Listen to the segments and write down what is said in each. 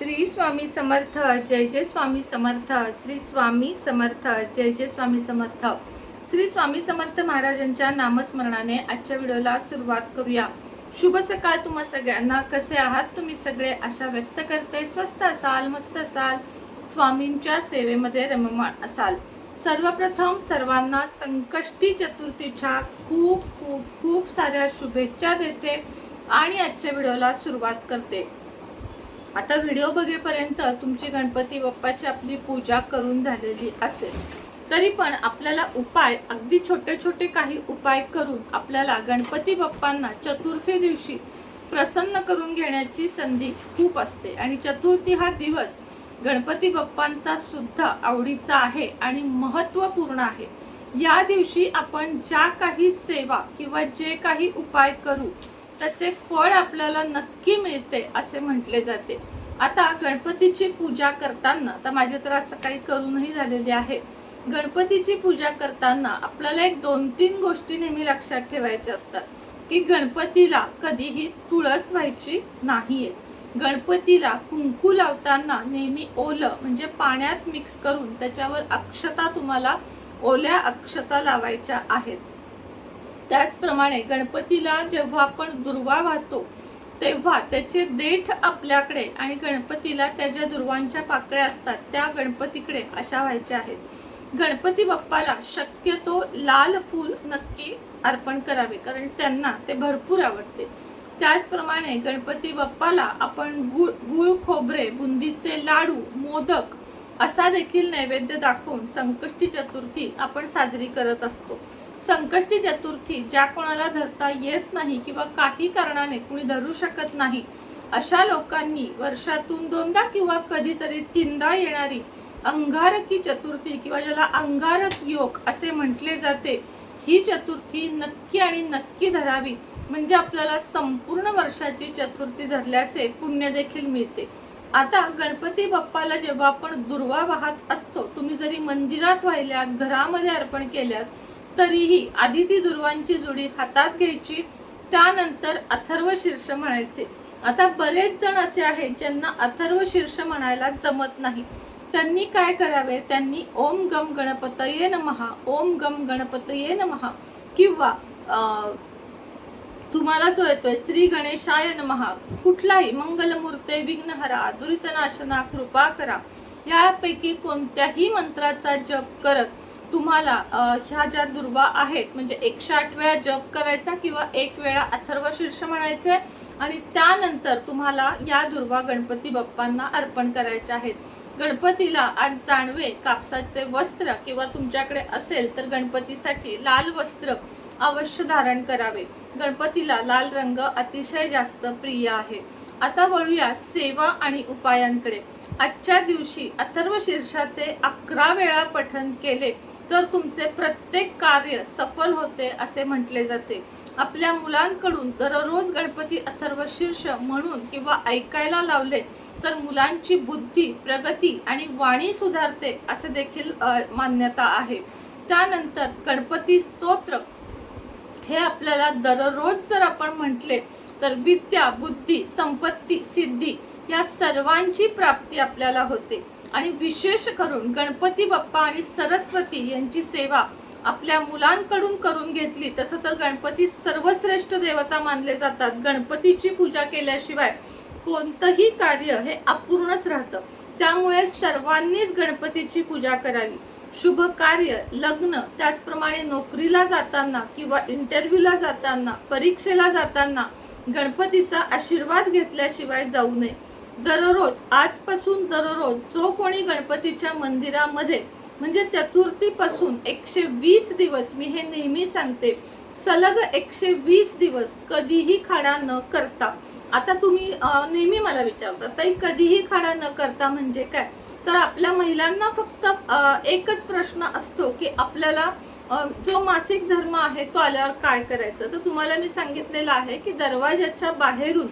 श्री स्वामी समर्थ जय जय स्वामी समर्थ श्री स्वामी समर्थ जय जय स्वामी समर्थ. श्री स्वामी समर्थ महाराजांच्या नामस्मरणाने आजच्या व्हिडिओला सुरुवात करूया. शुभ सकाळ तुम्हा सगळ्यांना. कसे आहात तुम्ही सगळे? आशा व्यक्त करते. स्वस्त असाल मस्त असाल स्वामींच्या सेवेमध्ये रममाण असाल. सर्वप्रथम सर्वांना संकष्टी चतुर्थीच्या खूप खूप खूप साऱ्या शुभेच्छा देते आणि आजच्या व्हिडिओला सुरुवात करते. आता व्हिडिओ बघेपर्यंत तुमची गणपती बाप्पाची आपली पूजा करून झालेली असेल. तरी पण आपल्याला उपाय अगदी छोटे छोटे काही उपाय करून आपल्याला गणपती बाप्पांना चतुर्थी दिवशी प्रसन्न करून घेण्याची संधी खूप असते. आणि चतुर्थी हा दिवस गणपती बाप्पांचा सुद्धा आवडीचा आहे आणि महत्त्वपूर्ण आहे. या दिवशी आपण ज्या काही सेवा किंवा जे काही उपाय करू त्याचे फळ आपल्याला नक्की मिळते असे म्हटले जाते. आता गणपतीची पूजा करताना आता माझे तर असं काही करूनही झालेले आहे. गणपतीची पूजा करताना आपल्याला एक दोन तीन गोष्टी नेहमी लक्षात ठेवायच्या असतात की गणपतीला कधीही तुळस व्हायची नाहीये. गणपतीला कुंकू लावताना नेहमी ओलं म्हणजे पाण्यात मिक्स करून त्याच्यावर अक्षता तुम्हाला ओल्या अक्षता लावायच्या आहेत. त्याचप्रमाणे गणपतीला जेव्हा आपण दुर्वा वाहतो तेव्हा त्याचे देठ आपल्याकडे आणि गणपतीला त्याच्या दुर्वांच्या पाकळ्या असतात त्या गणपतीकडे अशा व्हायच्या आहेत. गणपती बाप्पाला शक्यतो लाल फूल नक्की अर्पण करावे कारण त्यांना ते भरपूर आवडते. त्याचप्रमाणे गणपती बाप्पाला आपण गुळ गुळ खोबरे बुंदीचे लाडू मोदक असा देखील नैवेद्य दाखवून संकष्टी चतुर्थी आपण साजरी करत असतो. संकष्टी चतुर्थी ज्या कोणाला धरता येत नाही किंवा काही कारणाने कुणी धरू शकत नाही अशा लोकांनी वर्षातून दोनदा किंवा कधीतरी तीनदा येणारी अंगारकी चतुर्थी किंवा ज्याला अंगारक योग असे म्हटले जाते ही चतुर्थी नक्की आणि नक्की धरावी. म्हणजे आपल्याला संपूर्ण वर्षाची चतुर्थी धरल्याचे पुण्य देखील मिळते. आता गणपती बाप्पाला जेव्हा आपण दुर्वा वाहत असतो तुम्ही जरी मंदिरात वाहिल्यात घरामध्ये अर्पण केल्यात तरीही आदिती दुर्वांची जोडी हातात घ्यायची त्यानंतर अथर्व शीर्ष म्हणायचे. आता बरेच जण असे आहेत ज्यांना अथर्व शीर्ष म्हणायला जमत नाही. त्यांनी काय करावे? त्यांनी ओम गम गणपतये नमहा ओम गम गणपतये नमहा. किंवा अं, तुम्हाला जो येतोय श्री गणेशाय नमहा. कुठलाही मंगलमूर्ते विघ्नहरा दुरितनाशना कृपा करा. यापैकी कोणत्याही मंत्राचा जप करत तुम्हाला ह्या ज्या दुर्वा आहेत म्हणजे एकशे आठ वेळा जप करायचा किंवा एक वेळा अथर्व शीर्ष म्हणायचे आणि त्यानंतर तुम्हाला या दुर्वा गणपती बाप्पांना अर्पण करायच्या आहेत. गणपतीला आज जाणवे कापसाचे वस्त्र किंवा तुमच्याकडे असेल तर गणपतीसाठी लाल वस्त्र अवश्य धारण करावे. गणपतीला लाल रंग अतिशय जास्त प्रिय आहे. आता वळूया सेवा आणि उपायांकडे. आजच्या दिवशी अथर्व शीर्षाचे अकरा वेळा पठन केले. तर तुमचे प्रत्येक कार्य सफल होते असे म्हटले जाते. आपल्या मुलांकडून दररोज गणपती अथर्व शीर्ष म्हणून किंवा ऐकायला लावले तर मुलांची बुद्धी प्रगती आणि वाणी सुधारते असे देखील मान्यता आहे. त्यानंतर गणपती स्तोत्र हे आपल्याला दररोज जर आपण म्हटले तर विद्या बुद्धी संपत्ती सिद्धी या सर्वांची प्राप्ती आपल्याला होते. आणि विशेष करून गणपती बाप्पा आणि सरस्वती यांची सेवा आपल्या मुलांकडून करून घेतली. तसं तर गणपती सर्वश्रेष्ठ देवता मानले जातात. गणपतीची पूजा केल्याशिवाय कोणतंही कार्य हे अपूर्णच राहतं. त्यामुळे सर्वांनीच गणपतीची पूजा करावी. शुभ कार्य लग्न त्याचप्रमाणे नोकरीला जाताना किंवा इंटरव्ह्यूला जाताना परीक्षेला जाताना गणपतीचा आशीर्वाद घेतल्याशिवाय जाऊ नये. दररोज आजपासून दररोज जो कोणी गणपतीच्या मंदिरामध्ये म्हणजे चतुर्थीपासून एकशे वीस दिवस मी हे नेहमी सांगते सलग एकशे वीस दिवस कधीही खाडा न करता. आता तुम्ही नेहमी मला विचारता ताई कधीही खाडा न करता म्हणजे काय? तर आपल्या महिलांना फक्त एकच प्रश्न असतो की आपल्याला जो मासिक धर्म आहे तो आल्यावर काय करायचं? तर तुम्हाला मी सांगितलेलं आहे की दरवाजाच्या बाहेरून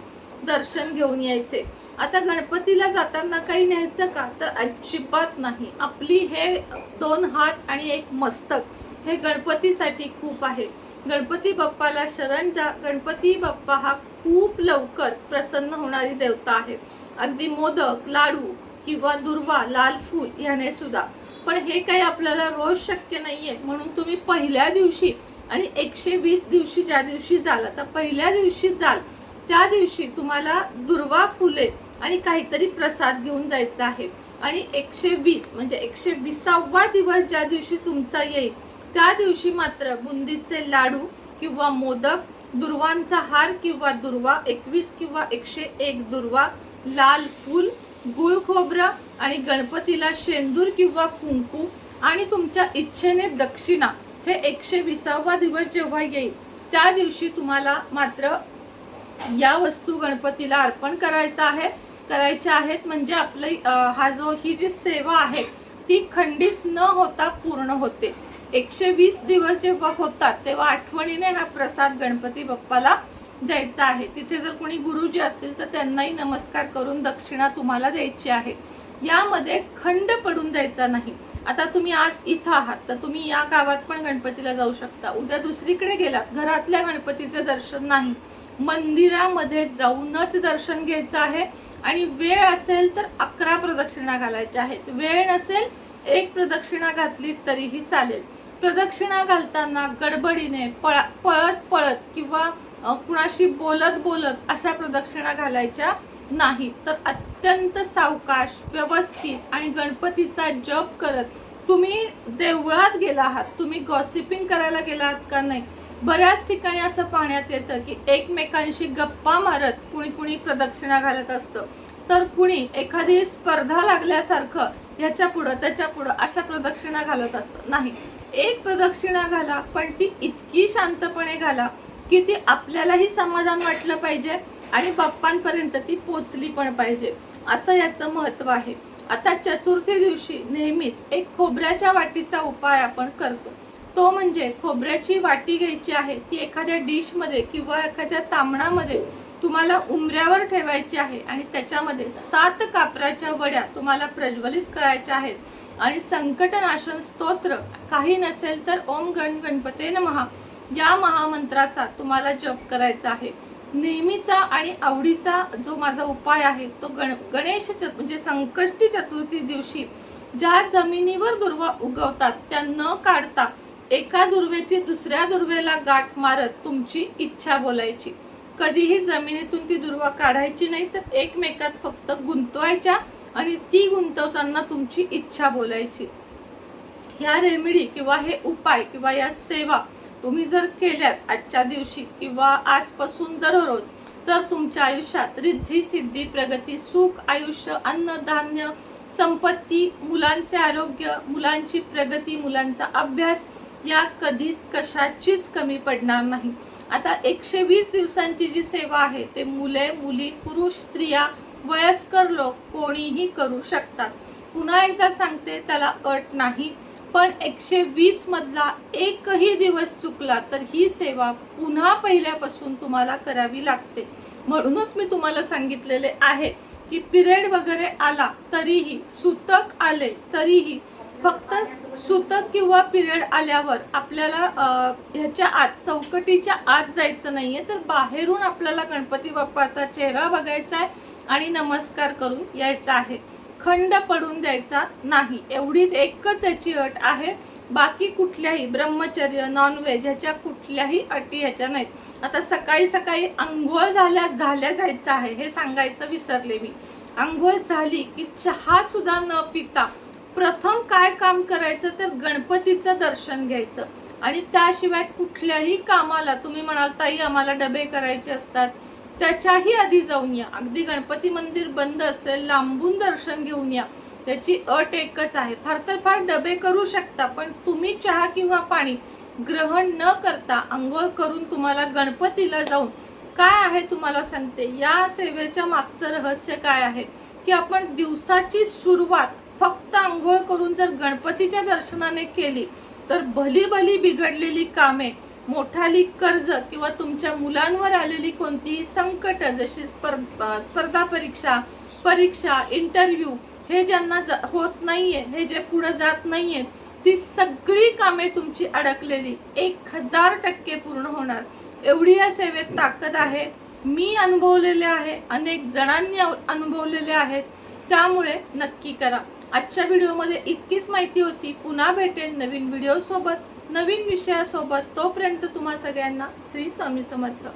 दर्शन घेऊन यायचे. आता गणपतीला जाताना काही न्यायचं का? तर अजिबात नाही. आपली हे दोन हात आणि एक मस्तक हे गणपतीसाठी खूप आहे. गणपती बाप्पाला शरण जा. गणपती बाप्पा हा खूप लवकर प्रसन्न होणारी देवता आहे. अगदी मोदक लाडू किंवा दुर्वा लाल फूल याने सुद्धा. पण हे काही आपल्याला रोज शक्य नाहीये. म्हणून तुम्ही पहिल्या दिवशी आणि एकशे वीस दिवशी ज्या दिवशी जाल आता पहिल्या दिवशी जाल त्या दिवशी तुम्हाला दुर्वा फुले आणि काहीतरी प्रसाद घेऊन जायचा आहे. आणि एकशे वीस म्हणजे एकशे विसावा दिवस ज्या दिवशी तुमचा येईल त्या दिवशी मात्र बुंदीचे लाडू किंवा मोदक दुर्वांचा हार किंवा दुर्वा एकवीस किंवा एकशे एक दुर्वा लाल फूल गुळ खोबरं आणि गणपतीला शेंदूर किंवा कुंकू आणि तुमच्या इच्छेने दक्षिणा हे एकशे विसावा दिवस जेव्हा येईल त्या दिवशी तुम्हाला मात्र या वस्तू गणपतीला अर्पण करायचा आहे. करायच्या आहेत. म्हणजे आपली हा जो ही जी सेवा आहे ती खंडित न होता पूर्ण होते. एकशे वीस दिवस जेव्हा होतात तेव्हा आठवणीने हा प्रसाद गणपती बाप्पाला द्यायचा आहे. तिथे जर कोणी गुरुजी असतील तर त्यांनाही नमस्कार करून दक्षिणा तुम्हाला द्यायची आहे. यामध्ये खंड पडून द्यायचा नाही. आता तुम्ही आज इथं आहात तर तुम्ही या गावात पण गणपतीला जाऊ शकता. उद्या दुसरीकडे गेलात घरातल्या गणपतीचे दर्शन नाही. मंदिरामध्ये जाऊनच दर्शन घ्यायचं आहे. आणि वेळ असेल तर अकरा प्रदक्षिणा घालायच्या आहेत. वेळ नसेल एक प्रदक्षिणा घातली तरीही चालेल. प्रदक्षिणा घालताना गडबडीने पळा पळत पळत किंवा कुणाशी बोलत बोलत अशा प्रदक्षिणा घालायच्या नाही. तर अत्यंत सावकाश व्यवस्थित आणि गणपतीचा जप करत तुम्ही देवळात गेला आहात. तुम्ही गॉसिपिंग करायला गेला आहात का नाही? बऱ्याच ठिकाणी असं पाहण्यात येतं की एकमेकांशी गप्पा मारत कुणी कुणी प्रदक्षिणा घालत असतं. तर कुणी एखादी स्पर्धा लागल्यासारखं ह्याच्या पुढं त्याच्या पुढं अशा प्रदक्षिणा घालत असतं. नाही एक प्रदक्षिणा घाला पण ती इतकी शांतपणे घाला की ती आपल्यालाही समाधान वाटलं पाहिजे आणि बाप्पांपर्यंत ती पोचली पण पाहिजे. असं याचं महत्त्व आहे. आता चतुर्थी दिवशी नेहमीच एक खोबऱ्याच्या वाटीचा उपाय आपण करतो. तो म्हणजे खोबऱ्याची वाटी घ्यायची आहे ती एखाद्या डिशमध्ये किंवा एखाद्या तांबणामध्ये तुम्हाला उमऱ्यावर ठेवायची आहे आणि त्याच्यामध्ये सात कापराच्या वड्या तुम्हाला प्रज्वलित करायच्या आहेत. आणि संकटनाशन स्तोत्र काही नसेल तर ओम गण गणपते नमहा. या महामंत्राचा तुम्हाला जप करायचा आहे. नेहमीचा आणि आवडीचा जो माझा उपाय आहे तो गण गणेश चतु म्हणजे संकष्टी चतुर्थी दिवशी ज्या जमिनीवर दुर्वा उगवतात त्या न काढता एका दुर्वेची दुसऱ्या दुर्वेला गाठ मारत तुमची इच्छा बोलायची. कधीही जमिनीतून ती दुर्वा काढायची नाही तर एकमेकात फक्त गुंतवायच्या आणि ती गुंतवताना तुमची इच्छा बोलायची. ह्या रेमेडी किंवा हे उपाय किंवा या सेवा तुम्ही जर केल्यात आजच्या दिवशी किंवा आजपासून दररोज तर तुमच्या आयुष्यात रिद्धी सिद्धी प्रगती सुख आयुष्य अन्न धान्य संपत्ती मुलांचे आरोग्य मुलांची प्रगती मुलांचा अभ्यास या कधीच कशाचीच कमी पडणार नाही. आता एकशे वीस दिवसांची जी सेवा आहे ते मुले मुली पुरुष स्त्रिया वयस्कर लोक कोणीही करू शकतात. पुन्हा एकदा सांगते त्याला अट नाही. पण एकशे वीस मधला एकही दिवस चुकला तर ही सेवा पुन्हा पहिल्यापासून तुम्हाला करावी लागते. म्हणूनच मी तुम्हाला सांगितलेले आहे की पिरियड वगैरे आला तरीही सुतक आले तरीही फक्त सुतक किंवा पिरियड आल्यावर आपल्याला ह्याच्या आत चौकटीच्या आत जायचं नाही आहे तर बाहेरून आपल्याला गणपती बाप्पाचा चेहरा बघायचा आहे आणि नमस्कार करून यायचा आहे. खंड पडून द्यायचा नाही एवढीच एकच याची अट आहे. बाकी कुठल्याही ब्रह्मचर्य नॉनव्हेज ह्याच्या कुठल्याही अटी ह्याच्या नाहीत. आता सकाळी सकाळी आंघोळ झाल्या झाल्या जायचं आहे हे सांगायचं विसरले मी. आंघोळ झाली की चहासुद्धा न पिता प्रथम काय काम करायचं तर गणपतीचं दर्शन घ्यायचं. आणि त्याशिवाय कुठल्याही कामाला तुम्ही म्हणाल ताई आम्हाला डबे करायचे असतात. त्याच्याही आधी जाऊन या. अगदी गणपती मंदिर बंद असेल लांबून दर्शन घेऊन या. त्याची अट एकच आहे. फार तर फार डबे करू शकता पण तुम्ही चहा किंवा पाणी ग्रहण न करता आंघोळ करून तुम्हाला गणपतीला जाऊन काय आहे तुम्हाला सांगते. या सेवेच्या मागचं रहस्य काय आहे? की आपण दिवसाची सुरुवात फक्त आंघोळ करून जर गणपतीच्या दर्शनाने केली तर भली भली बिघडलेली कामे मोठाली कर्ज किंवा तुमच्या मुलांवर आलेली कोणतीही संकट जशी स्पर्धा स्पर्धा परीक्षा परीक्षा इंटरव्ह्यू हे ज्यांना ज- होत नाहीये हे जे पुढे जात नाहीये ती सगळी कामे तुमची अडकलेली. एक हजार टक्के पूर्ण होणार. एवढी या सेवेत ताकद आहे. मी अनुभवलेले आहे. अनेक जणांनी अव- अनुभवलेले आहेत. त्यामुळे नक्की करा. आजच्या व्हिडिओमध्ये इतकीच माहिती होती. पुन्हा भेटेल नवीन व्हिडिओसोबत नवीन विषयासोबत. तोपर्यंत तुम्हा सगळ्यांना श्री स्वामी समर्थ.